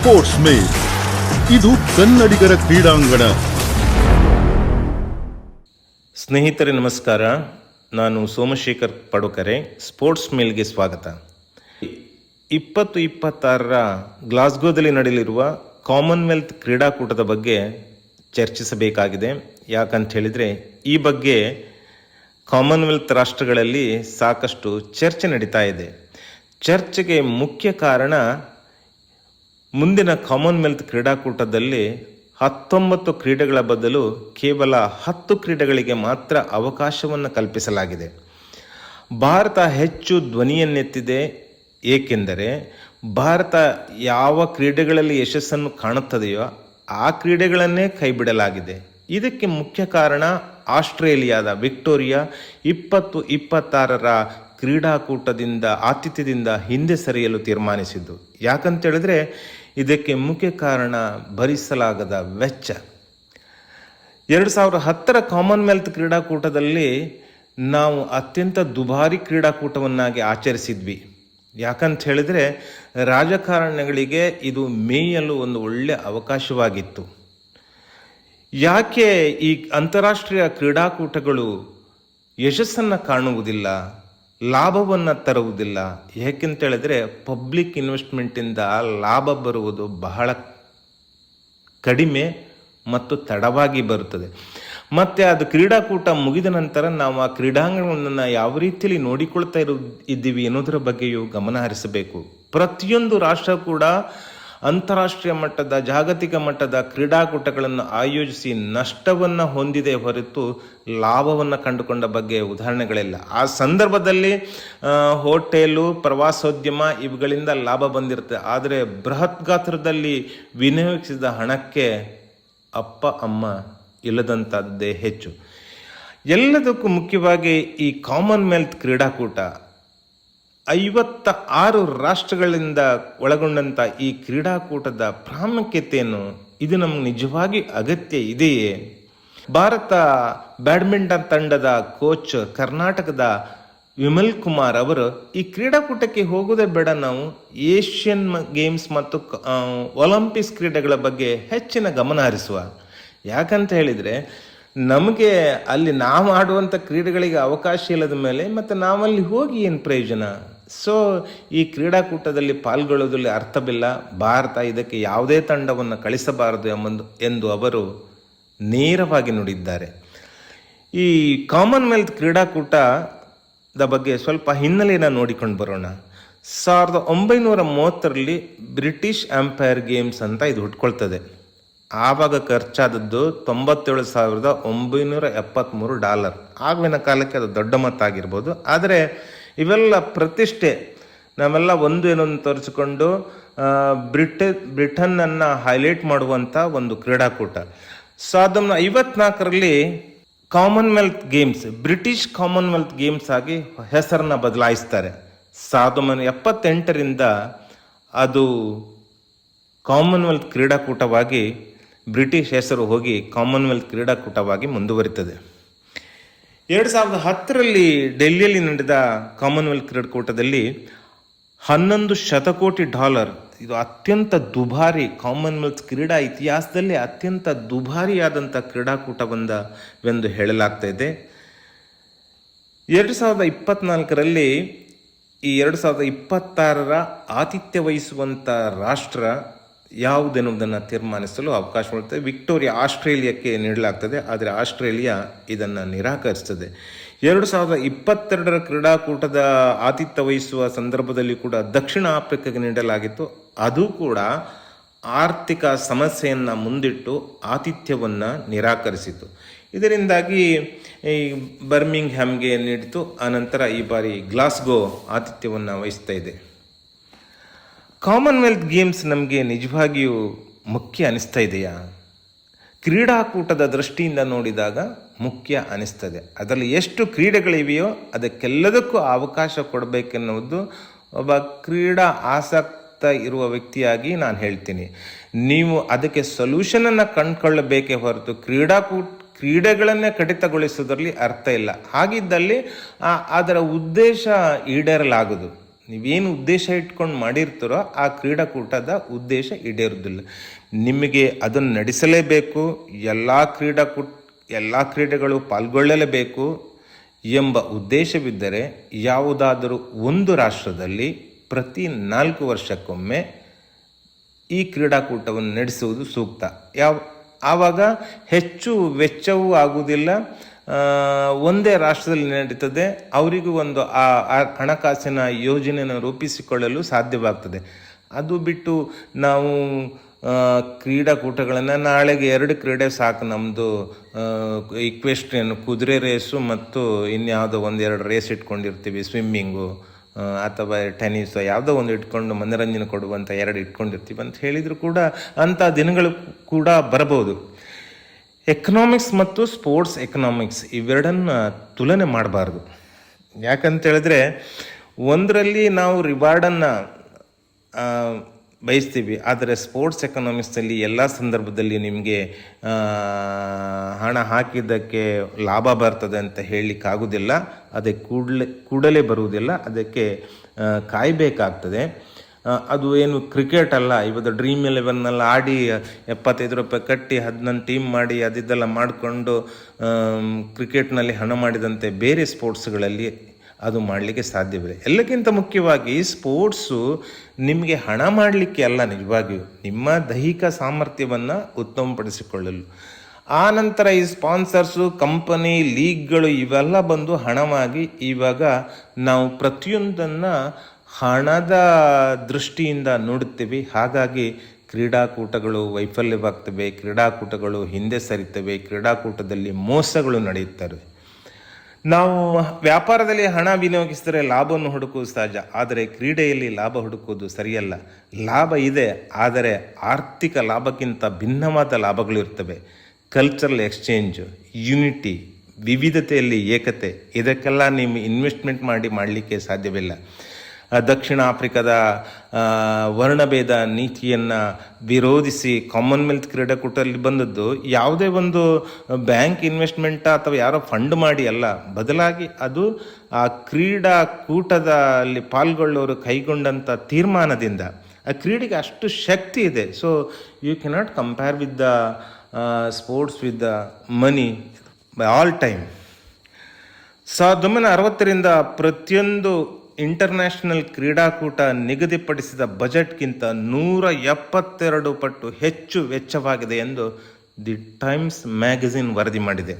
Sports ಮೇಲ್ ಇದು ಕನ್ನಡಿಗರ ಕ್ರೀಡಾಂಗಣ. ಸ್ನೇಹಿತರೆ, ನಮಸ್ಕಾರ. ನಾನು ಸೋಮಶೇಖರ್ ಪಡುಕರೆ. ಸ್ಪೋರ್ಟ್ಸ್ ಮೇಲ್ಗೆ ಸ್ವಾಗತ. ಇಪ್ಪತ್ತು ಇಪ್ಪತ್ತಾರರ ಗ್ಲಾಸ್ಗೋದಲ್ಲಿ ನಡೆಯಲಿರುವ ಕಾಮನ್ವೆಲ್ತ್ ಕ್ರೀಡಾಕೂಟದ ಬಗ್ಗೆ ಚರ್ಚಿಸಬೇಕಾಗಿದೆ. ಯಾಕಂತ ಹೇಳಿದರೆ, ಈ ಬಗ್ಗೆ ಕಾಮನ್ವೆಲ್ತ್ ರಾಷ್ಟ್ರಗಳಲ್ಲಿ ಸಾಕಷ್ಟು ಚರ್ಚೆ ನಡೀತಾ ಇದೆ. ಚರ್ಚೆಗೆ ಮುಖ್ಯ ಕಾರಣ ಮುಂದಿನ ಕಾಮನ್ವೆಲ್ತ್ ಕ್ರೀಡಾಕೂಟದಲ್ಲಿ ಹತ್ತೊಂಬತ್ತು ಕ್ರೀಡೆಗಳ ಬದಲು ಕೇವಲ ಹತ್ತು ಕ್ರೀಡೆಗಳಿಗೆ ಮಾತ್ರ ಅವಕಾಶವನ್ನು ಕಲ್ಪಿಸಲಾಗಿದೆ. ಭಾರತ ಹೆಚ್ಚು ಧ್ವನಿಯನ್ನೆತ್ತಿದೆ, ಏಕೆಂದರೆ ಭಾರತ ಯಾವ ಕ್ರೀಡೆಗಳಲ್ಲಿ ಯಶಸ್ಸನ್ನು ಕಾಣುತ್ತದೆಯೋ ಆ ಕ್ರೀಡೆಗಳನ್ನೇ ಕೈಬಿಡಲಾಗಿದೆ. ಇದಕ್ಕೆ ಮುಖ್ಯ ಕಾರಣ ಆಸ್ಟ್ರೇಲಿಯಾದ ವಿಕ್ಟೋರಿಯಾ ಇಪ್ಪತ್ತು ಇಪ್ಪತ್ತಾರರ ಕ್ರೀಡಾಕೂಟದಿಂದ ಆತಿಥ್ಯದಿಂದ ಹಿಂದೆ ಸರಿಯಲು ತೀರ್ಮಾನಿಸಿದ್ದು. ಯಾಕಂತ ಹೇಳಿದ್ರೆ ಇದಕ್ಕೆ ಮುಖ್ಯ ಕಾರಣ ಭರಿಸಲಾಗದ ವೆಚ್ಚ. ಎರಡು ಸಾವಿರದ ಹತ್ತರ ಕಾಮನ್ವೆಲ್ತ್ ಕ್ರೀಡಾಕೂಟದಲ್ಲಿ ನಾವು ಅತ್ಯಂತ ದುಬಾರಿ ಕ್ರೀಡಾಕೂಟವನ್ನಾಗಿ ಆಚರಿಸಿದ್ವಿ. ಯಾಕಂತ ಹೇಳಿದರೆ ರಾಜಕಾರಣಿಗಳಿಗೆ ಇದು ಮೇಯಲು ಒಂದು ಒಳ್ಳೆಯ ಅವಕಾಶವಾಗಿತ್ತು. ಯಾಕೆ ಈ ಅಂತಾರಾಷ್ಟ್ರೀಯ ಕ್ರೀಡಾಕೂಟಗಳು ಯಶಸ್ಸನ್ನು ಕಾಣುವುದಿಲ್ಲ? ಲಾಭವನ್ನು ತರುವುದಿಲ್ಲ. ಏಕೆಂತ ಹೇಳಿದ್ರೆ ಪಬ್ಲಿಕ್ ಇನ್ವೆಸ್ಟ್ಮೆಂಟಿಂದ ಲಾಭ ಬರುವುದು ಬಹಳ ಕಡಿಮೆ ಮತ್ತು ತಡವಾಗಿ ಬರುತ್ತದೆ. ಮತ್ತೆ ಅದು ಕ್ರೀಡಾಕೂಟ ಮುಗಿದ ನಂತರ ನಾವು ಆ ಕ್ರೀಡಾಂಗಣವನ್ನು ಯಾವ ರೀತಿಯಲ್ಲಿ ನೋಡಿಕೊಳ್ತಾ ಇರು, ಇದ್ದೀವಿ ಅನ್ನೋದರ ಬಗ್ಗೆಯೂ ಗಮನ ಹರಿಸಬೇಕು. ಪ್ರತಿಯೊಂದು ರಾಷ್ಟ್ರ ಕೂಡ ಅಂತಾರಾಷ್ಟ್ರೀಯ ಮಟ್ಟದ, ಜಾಗತಿಕ ಮಟ್ಟದ ಕ್ರೀಡಾಕೂಟಗಳನ್ನು ಆಯೋಜಿಸಿ ನಷ್ಟವನ್ನು ಹೊಂದಿದೆ ಹೊರತು ಲಾಭವನ್ನು ಕಂಡುಕೊಂಡ ಬಗ್ಗೆ ಉದಾಹರಣೆಗಳಿಲ್ಲ. ಆ ಸಂದರ್ಭದಲ್ಲಿ ಹೋಟೆಲು, ಪ್ರವಾಸೋದ್ಯಮ ಇವುಗಳಿಂದ ಲಾಭ ಬಂದಿರುತ್ತೆ. ಆದರೆ ಬೃಹತ್ ಗಾತ್ರದಲ್ಲಿ ವಿನಿಯೋಗಿಸಿದ ಹಣಕ್ಕೆ ಅಪ್ಪ, ಅಮ್ಮ ಇಲ್ಲದಂಥದ್ದೇ ಹೆಚ್ಚು. ಎಲ್ಲದಕ್ಕೂ ಮುಖ್ಯವಾಗಿ ಈ ಕಾಮನ್ವೆಲ್ತ್ ಕ್ರೀಡಾಕೂಟ ಐವತ್ತ ಆರು ರಾಷ್ಟ್ರಗಳಿಂದ ಒಳಗೊಂಡಂಥ ಈ ಕ್ರೀಡಾಕೂಟದ ಪ್ರಾಮುಖ್ಯತೆಯನ್ನು ಇದು ನಮ್ಗೆ ನಿಜವಾಗಿ ಅಗತ್ಯ ಇದೆಯೇ? ಭಾರತ ಬ್ಯಾಡ್ಮಿಂಟನ್ ತಂಡದ ಕೋಚ್ ಕರ್ನಾಟಕದ ವಿಮಲ್ ಕುಮಾರ್ ಅವರು, ಈ ಕ್ರೀಡಾಕೂಟಕ್ಕೆ ಹೋಗೋದೇ ಬೇಡ, ನಾವು ಏಷ್ಯನ್ ಗೇಮ್ಸ್ ಮತ್ತು ಒಲಿಂಪಿಕ್ಸ್ ಕ್ರೀಡೆಗಳ ಬಗ್ಗೆ ಹೆಚ್ಚಿನ ಗಮನ ಹರಿಸುವ. ಯಾಕಂತ ಹೇಳಿದರೆ, ನಮಗೆ ಅಲ್ಲಿ ನಾವು ಆಡುವಂಥ ಕ್ರೀಡೆಗಳಿಗೆ ಅವಕಾಶ ಇಲ್ಲದ ಮೇಲೆ ಮತ್ತು ನಾವಲ್ಲಿ ಹೋಗಿ ಏನು ಪ್ರಯೋಜನ? ಸೊ ಈ ಕ್ರೀಡಾಕೂಟದಲ್ಲಿ ಪಾಲ್ಗೊಳ್ಳೋದ್ರಲ್ಲಿ ಅರ್ಥವಿಲ್ಲ. ಭಾರತ ಇದಕ್ಕೆ ಯಾವುದೇ ತಂಡವನ್ನು ಕಳಿಸಬಾರದು ಎಂಬಂದು, ಎಂದು ಅವರು ನೇರವಾಗಿ ನುಡಿದ್ದಾರೆ. ಈ ಕಾಮನ್ವೆಲ್ತ್ ಕ್ರೀಡಾಕೂಟದ ಬಗ್ಗೆ ಸ್ವಲ್ಪ ಹಿನ್ನೆಲೆಯನ್ನು ನೋಡಿಕೊಂಡು ಬರೋಣ. ಸಾವಿರದ ಒಂಬೈನೂರ ಮೂವತ್ತರಲ್ಲಿ ಬ್ರಿಟಿಷ್ ಎಂಪೈರ್ ಗೇಮ್ಸ್ ಅಂತ ಇದು ಹುಟ್ಕೊಳ್ತದೆ. ಆವಾಗ ಖರ್ಚಾದದ್ದು ತೊಂಬತ್ತೇಳು ಸಾವಿರದ ಒಂಬೈನೂರ ಎಪ್ಪತ್ತ್ಮೂರು ಡಾಲರ್. ಆಗಿನ ಕಾಲಕ್ಕೆ ಅದು ದೊಡ್ಡ ಮೊತ್ತ ಆಗಿರ್ಬೋದು ಆದರೆ ಇವೆಲ್ಲ ಪ್ರತಿಷ್ಠೆ. ನಾವೆಲ್ಲ ಒಂದು ಏನೊಂದು ತೋರಿಸಿಕೊಂಡು ಬ್ರಿಟ, ಬ್ರಿಟನ್ನನ್ನು ಹೈಲೈಟ್ ಮಾಡುವಂಥ ಒಂದು ಕ್ರೀಡಾಕೂಟ. ಸಾವಿರದ ಒಂಬೈನೂರ ಐವತ್ನಾಲ್ಕರಲ್ಲಿ Commonwealth Games, British Commonwealth Games ಆಗಿ ಹೆಸರನ್ನ ಬದಲಾಯಿಸ್ತಾರೆ. ಸಾವಿರದ ಎಪ್ಪತ್ತೆಂಟರಿಂದ ಅದು ಕಾಮನ್ವೆಲ್ತ್ ಕ್ರೀಡಾಕೂಟವಾಗಿ ಬ್ರಿಟಿಷ್ ಹೆಸರು ಹೋಗಿ ಕಾಮನ್ವೆಲ್ತ್ ಕ್ರೀಡಾಕೂಟವಾಗಿ ಮುಂದುವರಿತದೆ. ಎರಡು ಸಾವಿರದ ಹತ್ತರಲ್ಲಿ ಡೆಲ್ಲಿಯಲ್ಲಿ ನಡೆದ ಕಾಮನ್ವೆಲ್ತ್ ಕ್ರೀಡಾಕೂಟದಲ್ಲಿ ಹನ್ನೊಂದು ಶತಕೋಟಿ ಡಾಲರ್, ಇದು ಅತ್ಯಂತ ದುಬಾರಿ ಕಾಮನ್ವೆಲ್ತ್ ಕ್ರೀಡಾ ಇತಿಹಾಸದಲ್ಲಿ ಅತ್ಯಂತ ದುಬಾರಿಯಾದಂಥ ಕ್ರೀಡಾಕೂಟವೊಂದವೆಂದು ಹೇಳಲಾಗ್ತಾ ಇದೆ. ಎರಡು ಸಾವಿರದ ಇಪ್ಪತ್ನಾಲ್ಕರಲ್ಲಿ ಈ ಎರಡು ಸಾವಿರದ ಇಪ್ಪತ್ತಾರರ ಆತಿಥ್ಯ ವಹಿಸುವಂಥ ರಾಷ್ಟ್ರ ಯಾವುದೆನ್ನುವುದನ್ನು ತೀರ್ಮಾನಿಸಲು ಅವಕಾಶ ಮಾಡುತ್ತೆ ವಿಕ್ಟೋರಿಯಾ ಆಸ್ಟ್ರೇಲಿಯಾಕ್ಕೆ ನೀಡಲಾಗ್ತದೆ, ಆದರೆ ಆಸ್ಟ್ರೇಲಿಯಾ ಇದನ್ನು ನಿರಾಕರಿಸ್ತದೆ. ಎರಡು ಸಾವಿರದ ಇಪ್ಪತ್ತೆರಡರ ಕ್ರೀಡಾಕೂಟದ ಆತಿಥ್ಯ ವಹಿಸುವ ಸಂದರ್ಭದಲ್ಲಿ ಕೂಡ ದಕ್ಷಿಣ ಆಫ್ರಿಕಾಗೆ ನೀಡಲಾಗಿತ್ತು. ಅದು ಕೂಡ ಆರ್ಥಿಕ ಸಮಸ್ಯೆಯನ್ನು ಮುಂದಿಟ್ಟು ಆತಿಥ್ಯವನ್ನು ನಿರಾಕರಿಸಿತು ಇದರಿಂದಾಗಿ ಈ ಬರ್ಮಿಂಗ್ ಹ್ಯಾಮ್ಗೆ ನೀಡಿತು ಆನಂತರ ಈ ಬಾರಿ ಗ್ಲಾಸ್ಗೋ ಆತಿಥ್ಯವನ್ನು ವಹಿಸ್ತಾ ಇದೆ. ಕಾಮನ್ವೆಲ್ತ್ ಗೇಮ್ಸ್ ನಮಗೆ ನಿಜವಾಗಿಯೂ ಮುಖ್ಯ ಅನಿಸ್ತಾ ಇದೆಯಾ? ಕ್ರೀಡಾಕೂಟದ ದೃಷ್ಟಿಯಿಂದ ನೋಡಿದಾಗ ಮುಖ್ಯ ಅನಿಸ್ತದೆ. ಅದರಲ್ಲಿ ಎಷ್ಟು ಕ್ರೀಡೆಗಳಿವೆಯೋ ಅದಕ್ಕೆಲ್ಲದಕ್ಕೂ ಅವಕಾಶ ಕೊಡಬೇಕೆನ್ನುವುದು ಒಬ್ಬ ಕ್ರೀಡಾ ಆಸಕ್ತ ಇರುವ ವ್ಯಕ್ತಿಯಾಗಿ ನಾನು ಹೇಳ್ತೀನಿ. ನೀವು ಅದಕ್ಕೆ ಸೊಲ್ಯೂಷನನ್ನು ಕಂಡುಕೊಳ್ಳಬೇಕೇ ಹೊರತು ಕ್ರೀಡಾಕೂಟ, ಕ್ರೀಡೆಗಳನ್ನೇ ಕಡಿತಗೊಳಿಸೋದ್ರಲ್ಲಿ ಅರ್ಥ ಇಲ್ಲ. ಹಾಗಿದ್ದಲ್ಲಿ ಅದರ ಉದ್ದೇಶ ಈಡೇರಲಾಗದು ನೀವೇನು ಉದ್ದೇಶ ಇಟ್ಕೊಂಡು ಮಾಡಿರ್ತೀರೋ ಆ ಕ್ರೀಡಾಕೂಟದ ಉದ್ದೇಶ ಈಡೇರೋದಿಲ್ಲ. ನಿಮಗೆ ಅದನ್ನು ನಡೆಸಲೇಬೇಕು, ಎಲ್ಲ ಕ್ರೀಡಾಕೂಟ, ಎಲ್ಲ ಕ್ರೀಡೆಗಳು ಪಾಲ್ಗೊಳ್ಳಲೇಬೇಕು ಎಂಬ ಉದ್ದೇಶವಿದ್ದರೆ ಯಾವುದಾದರೂ ಒಂದು ರಾಷ್ಟ್ರದಲ್ಲಿ ಪ್ರತಿ ನಾಲ್ಕು ವರ್ಷಕ್ಕೊಮ್ಮೆ ಈ ಕ್ರೀಡಾಕೂಟವನ್ನು ನಡೆಸುವುದು ಸೂಕ್ತ. ಯಾವ, ಆವಾಗ ಹೆಚ್ಚು ವೆಚ್ಚವೂ ಆಗುವುದಿಲ್ಲ ಒಂದೇ ರಾಷ್ಟ್ರದಲ್ಲಿ ನಡೀತದೆ. ಅವರಿಗೂ ಒಂದು ಆ ಹಣಕಾಸಿನ ಯೋಜನೆಯನ್ನು ರೂಪಿಸಿಕೊಳ್ಳಲು ಸಾಧ್ಯವಾಗ್ತದೆ. ಅದು ಬಿಟ್ಟು ನಾವು ಕ್ರೀಡಾಕೂಟಗಳನ್ನು ನಾಳೆಗೆ ಎರಡು ಕ್ರೀಡೆ ಸಾಕು ನಮ್ಮದು ಇಕ್ವೆಸ್ಟ್ರಿಯನ್ನು ಕುದುರೆ ರೇಸು ಮತ್ತು ಇನ್ಯಾವುದೋ ಒಂದೆರಡು ರೇಸ್ ಇಟ್ಕೊಂಡಿರ್ತೀವಿ ಸ್ವಿಮ್ಮಿಂಗು ಅಥವಾ ಟೆನ್ನಿಸ್ ಯಾವುದೋ ಒಂದು ಇಟ್ಕೊಂಡು ಮನೋರಂಜನೆ ಕೊಡುವಂಥ ಎರಡು ಇಟ್ಕೊಂಡಿರ್ತೀವಿ ಅಂತ ಹೇಳಿದರೂ ಕೂಡ ಅಂಥ ದಿನಗಳು ಕೂಡ ಬರಬಹುದು. ಎಕನಾಮಿಕ್ಸ್ ಮತ್ತು ಸ್ಪೋರ್ಟ್ಸ್ ಎಕನಾಮಿಕ್ಸ್ ಇವೆರಡನ್ನ ತುಲನೆ ಮಾಡಬಾರ್ದು. ಯಾಕಂತೇಳಿದ್ರೆ ಒಂದರಲ್ಲಿ ನಾವು ರಿವಾರ್ಡನ್ನು ಬಯಸ್ತೀವಿ. ಆದರೆ ಸ್ಪೋರ್ಟ್ಸ್ ಎಕನಾಮಿಕ್ಸಲ್ಲಿ ಎಲ್ಲ ಸಂದರ್ಭದಲ್ಲಿ ನಿಮಗೆ ಹಣ ಹಾಕಿದ್ದಕ್ಕೆ ಲಾಭ ಬರ್ತದೆ ಅಂತ ಹೇಳಲಿಕ್ಕಾಗೋದಿಲ್ಲ ಅದಕ್ಕೆ ಕೂಡಲೇ ಕೂಡಲೇ ಬರುವುದಿಲ್ಲ. ಅದಕ್ಕೆ ಕಾಯಬೇಕಾಗ್ತದೆ. ಅದು ಏನು ಕ್ರಿಕೆಟ್ ಅಲ್ಲ. ಇವತ್ತು ಡ್ರೀಮ್ ಎಲೆವೆನ್ನಲ್ಲಿ ಆಡಿ, ಎಪ್ಪತ್ತೈದು ರೂಪಾಯಿ ಕಟ್ಟಿ, ಹದಿನೊಂದು ಟೀಮ್ ಮಾಡಿ ಅದಿದ್ದೆಲ್ಲ ಮಾಡಿಕೊಂಡು ಕ್ರಿಕೆಟ್ನಲ್ಲಿ ಹಣ ಮಾಡಿದಂತೆ ಬೇರೆ ಸ್ಪೋರ್ಟ್ಸ್ಗಳಲ್ಲಿ ಅದು ಮಾಡಲಿಕ್ಕೆ ಸಾಧ್ಯವಿದೆ. ಎಲ್ಲಕ್ಕಿಂತ ಮುಖ್ಯವಾಗಿ ಸ್ಪೋರ್ಟ್ಸು ನಿಮಗೆ ಹಣ ಮಾಡಲಿಕ್ಕೆ ಅಲ್ಲ ನಿಜವಾಗಿಯೂ. ನಿಮ್ಮ ದೈಹಿಕ ಸಾಮರ್ಥ್ಯವನ್ನು ಉತ್ತಮಪಡಿಸಿಕೊಳ್ಳಲು. ಆ ನಂತರ ಈ ಸ್ಪಾನ್ಸರ್ಸು ಕಂಪನಿ ಲೀಗ್ಗಳು ಇವೆಲ್ಲ ಬಂದು ಹಣವಾಗಿ ಇವಾಗ ನಾವು ಪ್ರತಿಯೊಂದನ್ನು ಹಣದ ದೃಷ್ಟಿಯಿಂದ ನೋಡುತ್ತೇವೆ. ಹಾಗಾಗಿ ಕ್ರೀಡಾಕೂಟಗಳು ವೈಫಲ್ಯವಾಗ್ತವೆ, ಕ್ರೀಡಾಕೂಟಗಳು ಹಿಂದೆ ಸರಿತವೆ, ಕ್ರೀಡಾಕೂಟದಲ್ಲಿ ಮೋಸಗಳು ನಡೆಯುತ್ತವೆ. ನಾವು ವ್ಯಾಪಾರದಲ್ಲಿ ಹಣ ವಿನಿಯೋಗಿಸಿದರೆ ಲಾಭವನ್ನು ಹುಡುಕುವುದು ಸಹಜ, ಆದರೆ ಕ್ರೀಡೆಯಲ್ಲಿ ಲಾಭ ಹುಡುಕುವುದು ಸರಿಯಲ್ಲ. ಲಾಭ ಇದೆ, ಆದರೆ ಆರ್ಥಿಕ ಲಾಭಕ್ಕಿಂತ ಭಿನ್ನವಾದ ಲಾಭಗಳು ಇರ್ತವೆ ಕಲ್ಚರಲ್ ಎಕ್ಸ್ಚೇಂಜ್ ಯುನಿಟಿ ವಿವಿಧತೆಯಲ್ಲಿ ಏಕತೆ, ಇದಕ್ಕೆಲ್ಲ ನೀವು ಇನ್ವೆಸ್ಟ್ಮೆಂಟ್ ಮಾಡಿ ಮಾಡಲಿಕ್ಕೆ ಸಾಧ್ಯವಿಲ್ಲ. ದಕ್ಷಿಣ ಆಫ್ರಿಕಾದ ವರ್ಣಭೇದ ನೀತಿಯನ್ನು ವಿರೋಧಿಸಿ ಕಾಮನ್ವೆಲ್ತ್ ಕ್ರೀಡಾಕೂಟದಲ್ಲಿ ಬಂದದ್ದು ಯಾವುದೇ ಒಂದು ಬ್ಯಾಂಕ್ ಇನ್ವೆಸ್ಟ್ಮೆಂಟ್ ಅಥವಾ ಯಾರೋ ಫಂಡ್ ಮಾಡಿ ಅಲ್ಲ. ಬದಲಾಗಿ ಅದು ಆ ಕ್ರೀಡಾಕೂಟದಲ್ಲಿ ಪಾಲ್ಗೊಳ್ಳೋರು ಕೈಗೊಂಡಂಥ ತೀರ್ಮಾನದಿಂದ ಆ ಕ್ರೀಡೆಗೆ ಅಷ್ಟು ಶಕ್ತಿ ಇದೆ. So you cannot compare with the sports with the money by all time ಸಾವಿರದ ಒಂಬೈನೂರ ಅರವತ್ತರಿಂದ ಪ್ರತಿಯೊಂದು ಇಂಟರ್ನ್ಯಾಷನಲ್ ಕ್ರೀಡಾಕೂಟ ನಿಗದಿಪಡಿಸಿದ ಬಜೆಟ್ಗಿಂತ ನೂರ ಎಪ್ಪತ್ತೆರಡು ಪಟ್ಟು ಹೆಚ್ಚು ವೆಚ್ಚವಾಗಿದೆ ಎಂದು ದಿ ಟೈಮ್ಸ್ ಮ್ಯಾಗಝಿನ್ ವರದಿ ಮಾಡಿದೆ.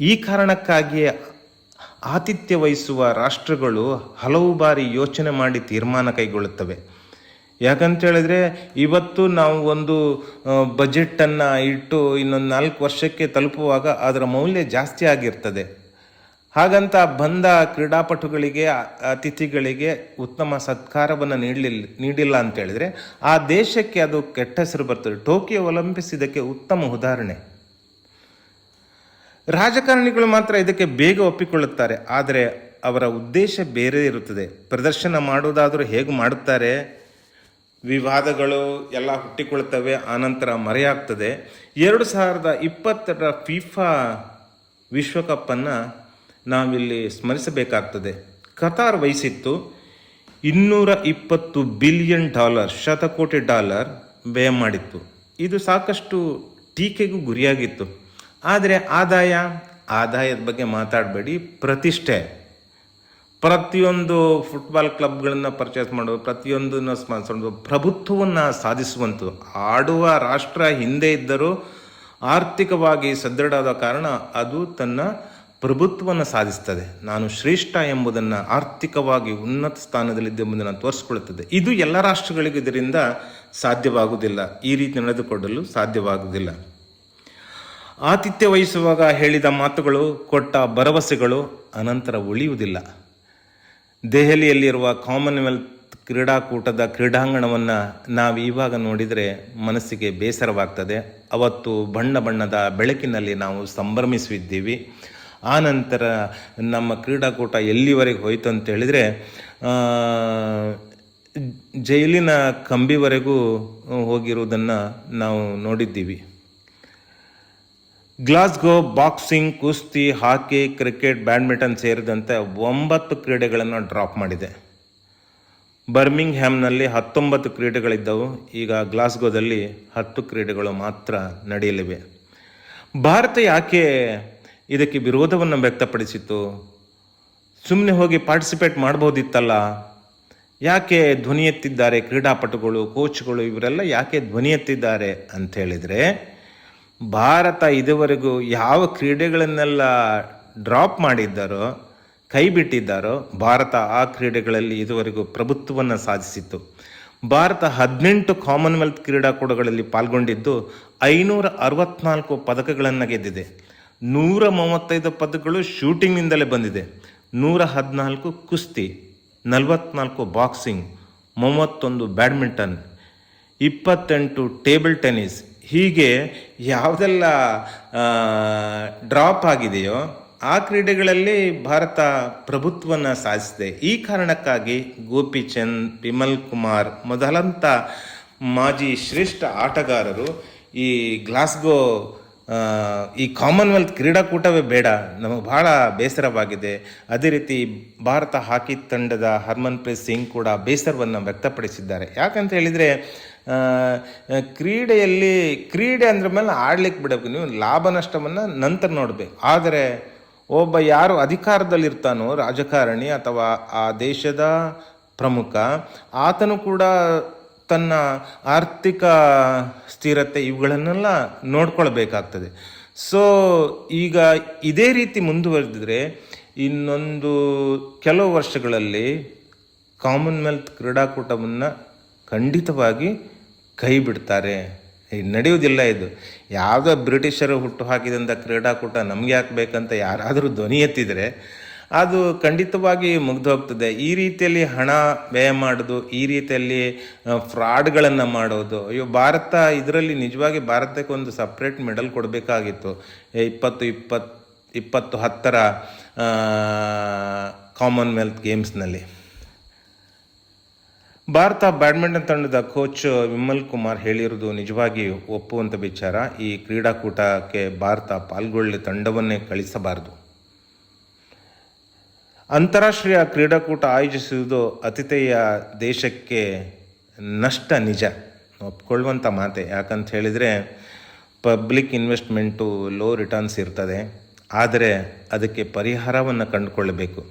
ಈ ಕಾರಣಕ್ಕಾಗಿಯೇ ಆತಿಥ್ಯ ವಹಿಸುವ ರಾಷ್ಟ್ರಗಳು ಹಲವು ಬಾರಿ ಯೋಚನೆ ಮಾಡಿ ತೀರ್ಮಾನ ಕೈಗೊಳ್ಳುತ್ತವೆ. ಯಾಕಂತ ಹೇಳಿದ್ರೆ, ಇವತ್ತು ನಾವು ಒಂದು ಬಜೆಟನ್ನು ಇಟ್ಟು ಇನ್ನೊಂದು ನಾಲ್ಕು ವರ್ಷಕ್ಕೆ ತಲುಪುವಾಗ ಅದರ ಮೌಲ್ಯ ಜಾಸ್ತಿ ಆಗಿರ್ತದೆ. ಹಾಗಂತ ಬಂದ ಕ್ರೀಡಾಪಟುಗಳಿಗೆ, ಅತಿಥಿಗಳಿಗೆ ಉತ್ತಮ ಸತ್ಕಾರವನ್ನು ನೀಡಲಿಲ್ಲ ನೀಡಿಲ್ಲ ಅಂತ ಹೇಳಿದ್ರೆ, ಆ ದೇಶಕ್ಕೆ ಅದು ಕೆಟ್ಟ ಹೆಸರು ಬರ್ತದೆ. ಟೋಕಿಯೋ ಒಲಿಂಪಿಕ್ಸ್ ಇದಕ್ಕೆ ಉತ್ತಮ ಉದಾಹರಣೆ. ರಾಜಕಾರಣಿಗಳು ಮಾತ್ರ ಇದಕ್ಕೆ ಬೇಗ ಒಪ್ಪಿಕೊಳ್ಳುತ್ತಾರೆ. ಆದರೆ ಅವರ ಉದ್ದೇಶ ಬೇರೆ ಇರುತ್ತದೆ. ಪ್ರದರ್ಶನ ಮಾಡುವುದಾದರೂ ಹೇಗೆ ಮಾಡುತ್ತಾರೆ? ವಿವಾದಗಳು ಎಲ್ಲ ಹುಟ್ಟಿಕೊಳ್ಳುತ್ತವೆ, ಆನಂತರ ಮರೆಯಾಗ್ತದೆ. ಎರಡು ಸಾವಿರದ ಇಪ್ಪತ್ತರ ಫಿಫಾ ವಿಶ್ವಕಪ್ಪನ್ನು ನಾವಿಲ್ಲಿ ಸ್ಮರಿಸಬೇಕಾಗ್ತದೆ. ಕತಾರ್ ವಹಿಸಿತ್ತು ಇನ್ನೂರ ಇಪ್ಪತ್ತು ಬಿಲಿಯನ್ ಡಾಲರ್, ಶತಕೋಟಿ ಡಾಲರ್ ವ್ಯಯ ಮಾಡಿತ್ತು. ಇದು ಸಾಕಷ್ಟು ಟೀಕೆಗೂ ಗುರಿಯಾಗಿತ್ತು. ಆದರೆ ಆದಾಯ, ಆದಾಯದ ಬಗ್ಗೆ ಮಾತಾಡಬೇಡಿ, ಪ್ರತಿಷ್ಠೆ. ಪ್ರತಿಯೊಂದು ಫುಟ್ಬಾಲ್ ಕ್ಲಬ್ಗಳನ್ನು ಪರ್ಚೇಸ್ ಮಾಡೋದು ಪ್ರತಿಯೊಂದನ್ನು ಸ್ಪಾನ್ಸರ್ ಪ್ರಭುತ್ವವನ್ನು ಸಾಧಿಸುವಂಥದ್ದು. ಆಡುವ ರಾಷ್ಟ್ರ ಹಿಂದೆ ಇದ್ದರೂ ಆರ್ಥಿಕವಾಗಿ ಸದೃಢವಾದ ಕಾರಣ ಅದು ತನ್ನ ಪ್ರಭುತ್ವವನ್ನು ಸಾಧಿಸ್ತದೆ. ನಾನು ಶ್ರೇಷ್ಠ ಎಂಬುದನ್ನು ಆರ್ಥಿಕವಾಗಿ ಉನ್ನತ ಸ್ಥಾನದಲ್ಲಿದ್ದೆ ಎಂಬುದನ್ನು ತೋರಿಸ್ಕೊಳ್ಳುತ್ತದೆ ಇದು ಎಲ್ಲ ರಾಷ್ಟ್ರಗಳಿಗೂ ಇದರಿಂದ ಸಾಧ್ಯವಾಗುವುದಿಲ್ಲ. ಈ ರೀತಿ ನಡೆದುಕೊಳ್ಳಲು ಸಾಧ್ಯವಾಗುವುದಿಲ್ಲ. ಆತಿಥ್ಯ ವಹಿಸುವಾಗ ಹೇಳಿದ ಮಾತುಗಳು, ಕೊಟ್ಟ ಭರವಸೆಗಳು ಅನಂತರ ಉಳಿಯುವುದಿಲ್ಲ. ದೆಹಲಿಯಲ್ಲಿರುವ ಕಾಮನ್ವೆಲ್ತ್ ಕ್ರೀಡಾಕೂಟದ ಕ್ರೀಡಾಂಗಣವನ್ನು ನಾವು ಇವಾಗ ನೋಡಿದರೆ ಮನಸ್ಸಿಗೆ ಬೇಸರವಾಗ್ತದೆ. ಅವತ್ತು ಬಣ್ಣ ಬಣ್ಣದ ಬೆಳಕಿನಲ್ಲಿ ನಾವು ಸಂಭ್ರಮಿಸಿದ್ದೀವಿ ಆ ನಂತರ ನಮ್ಮ ಕ್ರೀಡಾಕೂಟ ಎಲ್ಲಿವರೆಗೆ ಹೋಯಿತು ಅಂತ ಹೇಳಿದರೆ ಜೈಲಿನ ಕಂಬಿವರೆಗೂ ಹೋಗಿರುವುದನ್ನು ನಾವು ನೋಡಿದ್ದೀವಿ. ಗ್ಲಾಸ್ಗೋ ಬಾಕ್ಸಿಂಗ್, ಕುಸ್ತಿ, ಹಾಕಿ, ಕ್ರಿಕೆಟ್, ಬ್ಯಾಡ್ಮಿಂಟನ್ ಸೇರಿದಂತೆ ಒಂಬತ್ತು ಕ್ರೀಡೆಗಳನ್ನು ಡ್ರಾಪ್ ಮಾಡಿದೆ. ಬರ್ಮಿಂಗ್ ಹ್ಯಾಮ್ನಲ್ಲಿ ಹತ್ತೊಂಬತ್ತು ಕ್ರೀಡೆಗಳಿದ್ದವು, ಈಗ ಗ್ಲಾಸ್ಗೋದಲ್ಲಿ ಹತ್ತು ಕ್ರೀಡೆಗಳು ಮಾತ್ರ ನಡೆಯಲಿವೆ. ಭಾರತ ಯಾಕೆ ಇದಕ್ಕೆ ವಿರೋಧವನ್ನು ವ್ಯಕ್ತಪಡಿಸಿತು. ಸುಮ್ಮನೆ ಹೋಗಿ ಪಾರ್ಟಿಸಿಪೇಟ್ ಮಾಡ್ಬೋದಿತ್ತಲ್ಲ? ಯಾಕೆ ಧ್ವನಿ ಎತ್ತಿದ್ದಾರೆ ಕ್ರೀಡಾಪಟುಗಳು ಕೋಚ್ಗಳು ಇವರೆಲ್ಲ ಯಾಕೆ ಧ್ವನಿ ಎತ್ತಿದ್ದಾರೆ ಅಂತ ಹೇಳಿದರೆ, ಭಾರತ ಇದುವರೆಗೂ ಯಾವ ಕ್ರೀಡೆಗಳನ್ನೆಲ್ಲ ಡ್ರಾಪ್ ಮಾಡಿದ್ದಾರೋ, ಕೈ ಬಿಟ್ಟಿದ್ದಾರೋ, ಭಾರತ ಆ ಕ್ರೀಡೆಗಳಲ್ಲಿ ಇದುವರೆಗೂ ಪ್ರಭುತ್ವವನ್ನು ಸಾಧಿಸಿತ್ತು. ಭಾರತ ಹದಿನೆಂಟು ಕಾಮನ್ವೆಲ್ತ್ ಕ್ರೀಡಾಕೂಟಗಳಲ್ಲಿ ಪಾಲ್ಗೊಂಡಿದ್ದು ಐನೂರ ಅರವತ್ನಾಲ್ಕು ಪದಕಗಳನ್ನು ಗೆದ್ದಿದೆ. ನೂರ ಮೂವತ್ತೈದು ಪದಕಗಳು ಶೂಟಿಂಗ್ನಿಂದಲೇ ಬಂದಿದೆ. ನೂರ ಹದಿನಾಲ್ಕು ಕುಸ್ತಿ, ನಲವತ್ನಾಲ್ಕು ಬಾಕ್ಸಿಂಗ್, ಮೂವತ್ತೊಂದು ಬ್ಯಾಡ್ಮಿಂಟನ್, ಇಪ್ಪತ್ತೆಂಟು ಟೇಬಲ್ ಟೆನ್ನಿಸ್ ಹೀಗೆ ಯಾವುದೆಲ್ಲ ಡ್ರಾಪ್ ಆಗಿದೆಯೋ ಆ ಕ್ರೀಡೆಗಳಲ್ಲಿ ಭಾರತ ಪ್ರಭುತ್ವವನ್ನು ಸಾಧಿಸಿದೆ. ಈ ಕಾರಣಕ್ಕಾಗಿ ಗೋಪಿಚಂದ್ ವಿಮಲ್ ಕುಮಾರ್ ಮೊದಲಂಥ ಮಾಜಿ ಶ್ರೇಷ್ಠ ಆಟಗಾರರು ಈ ಗ್ಲಾಸ್ಗೋ ಈ ಕಾಮನ್ವೆಲ್ತ್ ಕ್ರೀಡಾಕೂಟವೇ ಬೇಡ, ನಮಗೆ ಬಹಳ ಬೇಸರವಾಗಿದೆ. ಅದೇ ರೀತಿ ಭಾರತ ಹಾಕಿ ತಂಡದ ಹರ್ಮನ್ಪ್ರೀತ್ ಸಿಂಗ್ ಕೂಡ ಬೇಸರವನ್ನು ವ್ಯಕ್ತಪಡಿಸಿದ್ದಾರೆ. ಯಾಕಂತ ಹೇಳಿದರೆ ಕ್ರೀಡೆಯಲ್ಲಿ, ಕ್ರೀಡೆ ಅಂದ್ರ ಮೇಲೆ ಆಡ್ಲಿಕ್ಕೆ ಬಿಡಬೇಕು. ನೀವು ಲಾಭ ನಷ್ಟವನ್ನು ನಂತರ ನೋಡಬೇಕು. ಆದರೆ, ಒಬ್ಬ ಯಾರು ಅಧಿಕಾರದಲ್ಲಿರ್ತಾನೋ ರಾಜಕಾರಣಿ ಅಥವಾ ಆ ದೇಶದ ಪ್ರಮುಖ, ಆತನು ಕೂಡ ತನ್ನ ಆರ್ಥಿಕ ಸ್ಥಿರತೆ ಇವುಗಳನ್ನೆಲ್ಲ ನೋಡ್ಕೊಳ್ಬೇಕಾಗ್ತದೆ. ಸೊ ಈಗ ಇದೇ ರೀತಿ ಮುಂದುವರೆದಿದ್ರೆ ಇನ್ನೊಂದು ಕೆಲವು ವರ್ಷಗಳಲ್ಲಿ ಕಾಮನ್ವೆಲ್ತ್ ಕ್ರೀಡಾಕೂಟವನ್ನು ಖಂಡಿತವಾಗಿ ಕೈ ಬಿಡ್ತಾರೆ. ನಡೆಯುವುದಿಲ್ಲ ಇದು. ಯಾವುದೋ ಬ್ರಿಟಿಷರು ಹುಟ್ಟು ಹಾಕಿದಂಥ ಕ್ರೀಡಾಕೂಟ ನಮಗೆ ಯಾಕೆ ಬೇಕಂತ ಯಾರಾದರೂ ಧ್ವನಿ ಎತ್ತಿದರೆ ಅದು ಖಂಡಿತವಾಗಿ ಮುಗ್ದು ಹೋಗ್ತದೆ. ಈ ರೀತಿಯಲ್ಲಿ ಹಣ ವ್ಯಯ ಮಾಡೋದು, ಈ ರೀತಿಯಲ್ಲಿ ಫ್ರಾಡ್ಗಳನ್ನು ಮಾಡೋದು, ಅಯ್ಯೋ, ಭಾರತ ಇದರಲ್ಲಿ ನಿಜವಾಗಿ ಭಾರತಕ್ಕೆ ಒಂದು ಸಪ್ರೇಟ್ ಮೆಡಲ್ ಕೊಡಬೇಕಾಗಿತ್ತು. ಇಪ್ಪತ್ತು ಇಪ್ಪತ್ತು ಇಪ್ಪತ್ತು ಹತ್ತರ ಕಾಮನ್ವೆಲ್ತ್ ಗೇಮ್ಸ್ನಲ್ಲಿ. ಭಾರತ ಬ್ಯಾಡ್ಮಿಂಟನ್ ತಂಡದ ಕೋಚ್ ವಿಮಲ್ ಕುಮಾರ್ ಹೇಳಿರುವುದು ನಿಜವಾಗಿ ಒಪ್ಪುವಂಥ ವಿಚಾರ. ಈ ಕ್ರೀಡಾಕೂಟಕ್ಕೆ ಭಾರತ ಪಾಲ್ಗೊಳ್ಳಿ ತಂಡವನ್ನೇ ಕಳಿಸಬಾರದು. ಅಂತಾರಾಷ್ಟ್ರೀಯ ಕ್ರೀಡಾಕೂಟ ಆಯೋಜಿಸುವುದು ಅತಿಥೇಯ ದೇಶಕ್ಕೆ ನಷ್ಟ ನಿಜ. ಒಪ್ಕೊಳ್ಳುವಂಥ ಮಾತೆ. ಯಾಕಂತ ಹೇಳಿದರೆ, ಪಬ್ಲಿಕ್ ಇನ್ವೆಸ್ಟ್ಮೆಂಟು ಲೋ ರಿಟರ್ನ್ಸ್ ಇರ್ತದೆ. ಆದರೆ ಅದಕ್ಕೆ ಪರಿಹಾರವನ್ನು ಕಂಡುಕೊಳ್ಳಬೇಕು.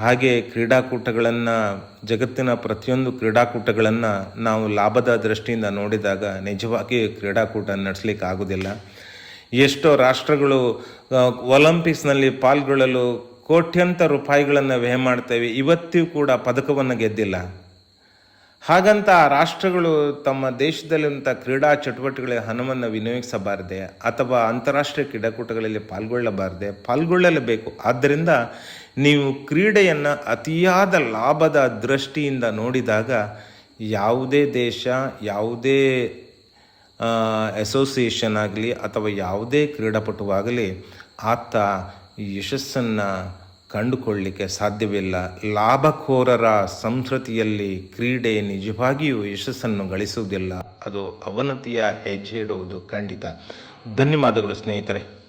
ಹಾಗೆ ಕ್ರೀಡಾಕೂಟಗಳನ್ನು, ಜಗತ್ತಿನ ಪ್ರತಿಯೊಂದು ಕ್ರೀಡಾಕೂಟಗಳನ್ನು ನಾವು ಲಾಭದ ದೃಷ್ಟಿಯಿಂದ ನೋಡಿದಾಗ ನಿಜವಾಗಿ ಕ್ರೀಡಾಕೂಟ ನಡೆಸಲಿಕ್ಕೆ ಆಗೋದಿಲ್ಲ. ಎಷ್ಟೋ ರಾಷ್ಟ್ರಗಳು ಒಲಂಪಿಕ್ಸ್ನಲ್ಲಿ ಪಾಲ್ಗೊಳ್ಳಲು ಕೋಟ್ಯಂತರ ರೂಪಾಯಿಗಳನ್ನು ವ್ಯಯ ಮಾಡ್ತೇವೆ, ಇವತ್ತಿಗೂ ಕೂಡ ಪದಕವನ್ನು ಗೆದ್ದಿಲ್ಲ. ಹಾಗಂತ ರಾಷ್ಟ್ರಗಳು ತಮ್ಮ ದೇಶದಲ್ಲಿರುವಂಥ ಕ್ರೀಡಾ ಚಟುವಟಿಕೆಗಳಿಗೆ ಹಣವನ್ನು ವಿನಿಯೋಗಿಸಬಾರದೆ, ಅಥವಾ ಅಂತಾರಾಷ್ಟ್ರೀಯ ಕ್ರೀಡಾಕೂಟಗಳಲ್ಲಿ ಪಾಲ್ಗೊಳ್ಳಬಾರದೆ, ಪಾಲ್ಗೊಳ್ಳಲೇಬೇಕು. ಆದ್ದರಿಂದ ನೀವು ಕ್ರೀಡೆಯನ್ನು ಅತಿಯಾದ ಲಾಭದ ದೃಷ್ಟಿಯಿಂದ ನೋಡಿದಾಗ ಯಾವುದೇ ದೇಶ, ಯಾವುದೇ ಅಸೋಸಿಯೇಷನ್ ಆಗಲಿ, ಅಥವಾ ಯಾವುದೇ ಕ್ರೀಡಾಪಟುವಾಗಲಿ ಆತ ಯಶಸ್ಸನ್ನು ಕಂಡುಕೊಳ್ಳಲಿಕ್ಕೆ ಸಾಧ್ಯವಿಲ್ಲ. ಲಾಭಕೋರರ ಸಂಸ್ಕೃತಿಯಲ್ಲಿ ಕ್ರೀಡೆ ನಿಜವಾಗಿಯೂ ಯಶಸ್ಸನ್ನು ಗಳಿಸುವುದಿಲ್ಲ. ಅದು ಅವನತಿಯ ಹೆಜ್ಜೆ ಇಡುವುದು ಖಂಡಿತ. ಧನ್ಯವಾದಗಳು ಸ್ನೇಹಿತರೆ.